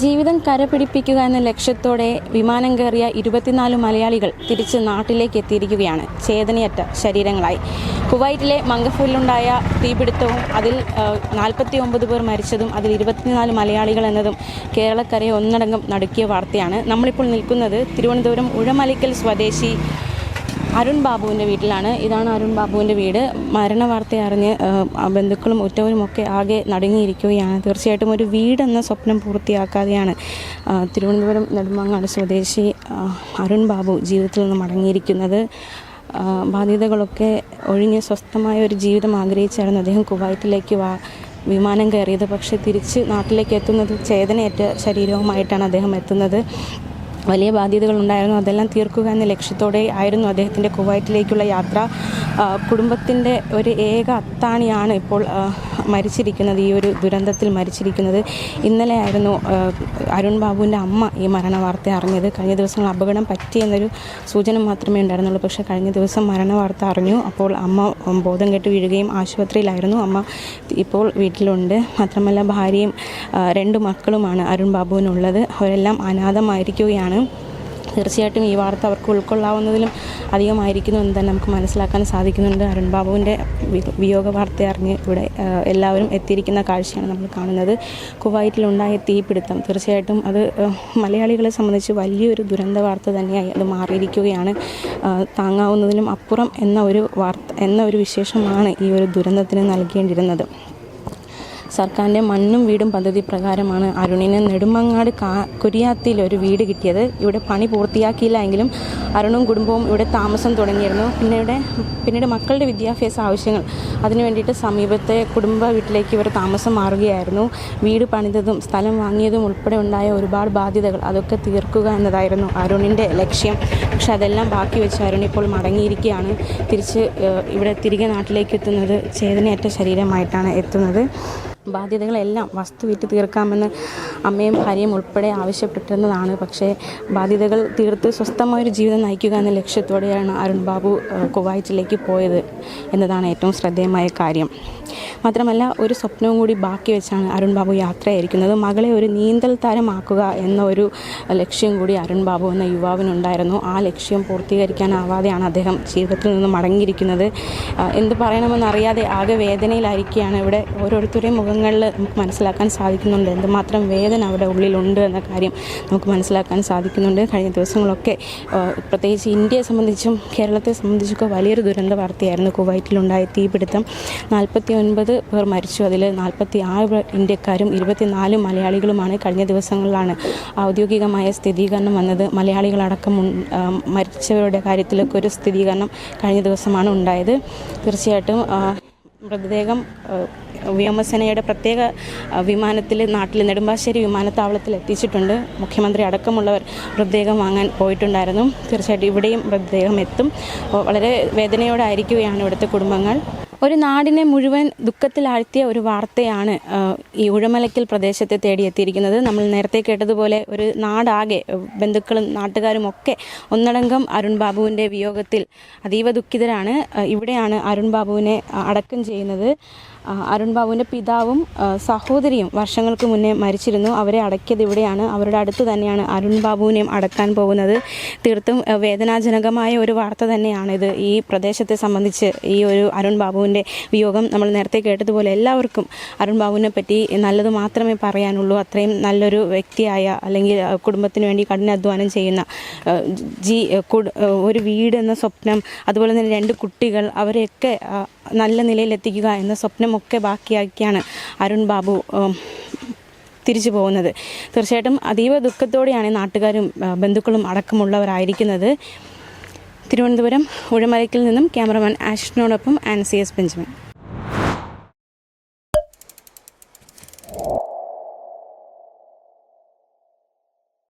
ജീവിതം കരപിടിപ്പിക്കുക എന്ന ലക്ഷ്യത്തോടെ വിമാനം കയറിയ ഇരുപത്തിനാല് മലയാളികൾ തിരിച്ച് നാട്ടിലേക്ക് എത്തിയിരിക്കുകയാണ്. ചേതനയറ്റ ശരീരങ്ങളായി. കുവൈറ്റിലെ മംഗഫൂരിലുണ്ടായ തീപിടുത്തവും അതിൽ നാൽപ്പത്തി ഒമ്പത് പേർ മരിച്ചതും അതിൽ ഇരുപത്തിനാല് മലയാളികൾ എന്നതും കേരളക്കരയെ ഒന്നടങ്കം നടുക്കിയ വാർത്തയാണ് നമ്മളിപ്പോൾ നിൽക്കുന്നത്. തിരുവനന്തപുരം ഉഴമലിക്കൽ സ്വദേശി അരുൺ ബാബുവിന്റെ വീട്ടിലാണ്. ഇതാണ് അരുൺ ബാബുവിന്റെ വീട്. മരണ വാർത്ത അറിഞ്ഞ് ബന്ധുക്കളും ഉറ്റവരും ഒക്കെ ആകെ നടുങ്ങിയിരിക്കുകയാണ്. തീർച്ചയായിട്ടും ഒരു വീടെന്ന സ്വപ്നം പൂർത്തിയാക്കാതെയാണ് തിരുവനന്തപുരം നെടുമങ്ങാട് സ്വദേശി അരുൺ ബാബു ജീവിതത്തിൽ നിന്ന് മടങ്ങിയിരിക്കുന്നത്. ബാധ്യതകളൊക്കെ ഒഴിഞ്ഞ് സ്വസ്ഥമായ ഒരു ജീവിതം ആഗ്രഹിച്ചായിരുന്നു അദ്ദേഹം കുവൈറ്റിലേക്ക് വാ വിമാനം കയറിയത്. പക്ഷേ തിരിച്ച് നാട്ടിലേക്ക് എത്തുന്നത് ചേതനയേറ്റ ശരീരവുമായിട്ടാണ് അദ്ദേഹം എത്തുന്നത്. വലിയ ബാധ്യതകൾ ഉണ്ടായിരുന്നു അതെല്ലാം തീർക്കുക എന്ന ലക്ഷ്യത്തോടെ ആയിരുന്നു അദ്ദേഹത്തിന്റെ കുവൈറ്റിലേക്കുള്ള യാത്ര. കുടുംബത്തിന്റെ ഒരു ഏക അത്താണിയാണ് ഇപ്പോൾ മരിച്ചിരിക്കുന്നത്. ഈ ഒരു ദുരന്തത്തിൽ മരിച്ചിരിക്കുന്നത്. ഇന്നലെ ആയിരുന്നു അരുൺ ബാബുവിന്റെ അമ്മ ഈ മരണ വാർത്ത അറിഞ്ഞത്. കഴിഞ്ഞ ദിവസങ്ങൾ അപകടം പറ്റിയെന്നൊരു സൂചന മാത്രമേ ഉണ്ടായിരുന്നുള്ളൂ. പക്ഷേ കഴിഞ്ഞ ദിവസം മരണ വാർത്ത അറിഞ്ഞു. അപ്പോൾ അമ്മ ബോധം കെട്ട് വീഴുകയും ആശുപത്രിയിലായിരുന്നു. അമ്മ ഇപ്പോൾ വീട്ടിലുണ്ട്. മാത്രമല്ല ഭാര്യയും രണ്ട് മക്കളുമാണ് അരുൺ ബാബുവിനുള്ളത്. അവരെല്ലാം അനാഥമായിരിക്കുകയാണ്. തീർച്ചയായിട്ടും ഈ വാർത്ത അവർക്ക് ഉൾക്കൊള്ളാവുന്നതിലും അധികമായിരിക്കുന്നു എന്ന് തന്നെ നമുക്ക് മനസ്സിലാക്കാൻ സാധിക്കുന്നുണ്ട്. അരുൺ ബാബുവിന്റെ വിയോഗ വാർത്ത അറിഞ്ഞ് ഇവിടെ എല്ലാവരും എത്തിയിരിക്കുന്ന കാഴ്ചയാണ് നമ്മൾ കാണുന്നത്. കുവൈറ്റിലുണ്ടായ തീപിടുത്തം തീർച്ചയായിട്ടും അത് മലയാളികളെ സംബന്ധിച്ച് വലിയൊരു ദുരന്ത വാർത്ത തന്നെയായി അത് മാറിയിരിക്കുകയാണ്. താങ്ങാവുന്നതിനും അപ്പുറം എന്ന ഒരു വാർത്ത എന്ന ഒരു വിശേഷമാണ് ഈ ഒരു ദുരന്തത്തിന് നൽകേണ്ടിയിരുന്നത്. സർക്കാരിന്റെ മണ്ണും വീടും പദ്ധതി പ്രകാരമാണ് അരുണിന് നെടുമങ്ങാട് കാ കുരിയാത്തിൽ ഒരു വീട് കിട്ടിയത്. ഇവിടെ പണി പൂർത്തിയാക്കിയില്ല എങ്കിലും അരുണും കുടുംബവും ഇവിടെ താമസം തുടങ്ങിയിരുന്നു. പിന്നെ ഇവിടെ പിന്നീട് മക്കളുടെ വിദ്യാഭ്യാസ ആവശ്യങ്ങൾ. അതിനു വേണ്ടിയിട്ട് സമീപത്തെ കുടുംബ വീട്ടിലേക്ക് ഇവർ താമസം മാറുകയായിരുന്നു. വീട് പണിതതും സ്ഥലം വാങ്ങിയതും ഉൾപ്പെടെ ഉണ്ടായ ഒരുപാട് ബാധ്യതകൾ അതൊക്കെ തീർക്കുക എന്നതായിരുന്നു അരുണിന്റെ ലക്ഷ്യം. പക്ഷെ അതെല്ലാം ബാക്കി വെച്ച് അരുൺ ഇപ്പോൾ മടങ്ങിയിരിക്കുകയാണ്. തിരിച്ച് ഇവിടെ തിരികെ നാട്ടിലേക്ക് എത്തുന്നത് ചേതനയറ്റ ശരീരമായിട്ടാണ് എത്തുന്നത്. ബാധ്യതകളെല്ലാം വസ്തു വിറ്റ് തീർക്കാമെന്ന് അമ്മയും ഭാര്യയും ഉൾപ്പെടെ ആവശ്യപ്പെട്ടിരുന്നതാണ്. പക്ഷേ ബാധ്യതകൾ തീർത്ത് സ്വസ്ഥമായൊരു ജീവിതം നയിക്കുക എന്ന ലക്ഷ്യത്തോടെയാണ് അരുൺ ബാബു കുവൈറ്റിലേക്ക് പോയത് എന്നതാണ് ഏറ്റവും ശ്രദ്ധേയമായ കാര്യം. മാത്രമല്ല ഒരു സ്വപ്നവും കൂടി ബാക്കി വെച്ചാണ് അരുൺ ബാബു യാത്രയായിരിക്കുന്നത്. മകളെ ഒരു നീന്തൽ താരമാക്കുക എന്ന ഒരു ലക്ഷ്യം കൂടി അരുൺ ബാബു എന്ന യുവാവിനുണ്ടായിരുന്നു. ആ ലക്ഷ്യം പൂർത്തീകരിക്കാനാവാതെയാണ് അദ്ദേഹം ജീവിതത്തിൽ നിന്ന് മടങ്ങിയിരിക്കുന്നത്. എന്ത് പറയണമെന്നറിയാതെ ആകെ വേദനയിലായിരിക്കുകയാണ് ഇവിടെ ഓരോരുത്തരുടെയും മുഖങ്ങളിൽ നമുക്ക് മനസ്സിലാക്കാൻ സാധിക്കുന്നുണ്ട്. എന്തുമാത്രം വേദന അവിടെ ഉള്ളിലുണ്ട് എന്ന കാര്യം നമുക്ക് മനസ്സിലാക്കാൻ സാധിക്കുന്നുണ്ട്. കഴിഞ്ഞ ദിവസങ്ങളൊക്കെ പ്രത്യേകിച്ച് ഇന്ത്യയെ സംബന്ധിച്ചും കേരളത്തെ സംബന്ധിച്ചൊക്കെ വലിയൊരു ദുരന്ത വാർത്തയായിരുന്നു. കുവൈറ്റിലുണ്ടായ തീപിടുത്തം. നാൽപ്പത്തി ഒൻപത് പേർ മരിച്ചു. അതിൽ നാൽപ്പത്തി ആറ് ഇന്ത്യക്കാരും ഇരുപത്തിനാല് മലയാളികളുമാണ് കഴിഞ്ഞ ദിവസങ്ങളിലാണ് ഔദ്യോഗികമായ സ്ഥിരീകരണം വന്നത്. മലയാളികളടക്കം മരിച്ചവരുടെ കാര്യത്തിലൊക്കെ ഒരു സ്ഥിരീകരണം കഴിഞ്ഞ ദിവസമാണ് ഉണ്ടായത്. തീർച്ചയായിട്ടും മൃതദേഹം വ്യോമസേനയുടെ പ്രത്യേക വിമാനത്തിൽ നാട്ടിൽ നെടുമ്പാശ്ശേരി വിമാനത്താവളത്തിൽ എത്തിച്ചിട്ടുണ്ട്. മുഖ്യമന്ത്രി അടക്കമുള്ളവർ മൃതദേഹം വാങ്ങാൻ പോയിട്ടുണ്ടായിരുന്നു. തീർച്ചയായിട്ടും ഇവിടെയും മൃതദേഹം എത്തും. വളരെ വേദനയോടായിരിക്കുകയാണ് ഇവിടുത്തെ കുടുംബങ്ങൾ. ഒരു നാടിനെ മുഴുവൻ ദുഃഖത്തിലാഴ്ത്തിയ ഒരു വാർത്തയാണ് ഈ ഉഴമലക്കൽ പ്രദേശത്തെ തേടിയെത്തിയിരിക്കുന്നത് നമ്മൾ നേരത്തെ കേട്ടതുപോലെ ഒരു നാടാകെ ബന്ധുക്കളും നാട്ടുകാരും ഒക്കെ ഒന്നടങ്കം അരുൺ ബാബുവിന്റെ വിയോഗത്തിൽ അതീവ ദുഃഖിതരാണ്. ഇവിടെയാണ് അരുൺ ബാബുവിനെ അടക്കം ചെയ്യുന്നത്. അരുൺ ബാബുവിന്റെ പിതാവും സഹോദരിയും വർഷങ്ങൾക്ക് മുന്നേ മരിച്ചിരുന്നു. അവരെ അടക്കിയത് ഇവിടെയാണ്. അവരുടെ അടുത്ത് തന്നെയാണ് അരുൺ ബാബുവിനെയും അടക്കാൻ പോകുന്നത്. തീർത്തും വേദനാജനകമായ ഒരു വാർത്ത തന്നെയാണിത്. ഈ പ്രദേശത്തെ സംബന്ധിച്ച് ഈ ഒരു അരുൺ ബാബുവിന്റെ വിയോഗം നമ്മൾ നേരത്തെ കേട്ടതുപോലെ എല്ലാവർക്കും അരുൺ ബാബുവിനെ പറ്റി നല്ലത് മാത്രമേ പറയാനുള്ളൂ. അത്രയും നല്ലൊരു വ്യക്തിയായ അല്ലെങ്കിൽ കുടുംബത്തിന് വേണ്ടി കഠിനാധ്വാനം ചെയ്യുന്ന ജി ഒരു വീട് എന്ന സ്വപ്നം അതുപോലെ തന്നെ രണ്ട് കുട്ടികൾ അവരെയൊക്കെ നല്ല നിലയിലെത്തിക്കുക എന്ന സ്വപ്നമൊക്കെ ബാക്കിയാക്കിയാണ് അരുൺ ബാബു തിരിച്ചു പോകുന്നത്. തീർച്ചയായിട്ടും അതീവ ദുഃഖത്തോടെയാണ് നാട്ടുകാരും ബന്ധുക്കളും അടക്കമുള്ളവരായിരിക്കുന്നത്. തിരുവനന്തപുരം ഉഴമലയ്ക്കിൽ നിന്നും ക്യാമറമാൻ ആഷിനോടൊപ്പം ആൻസി എസ് ബെഞ്ചമിൻ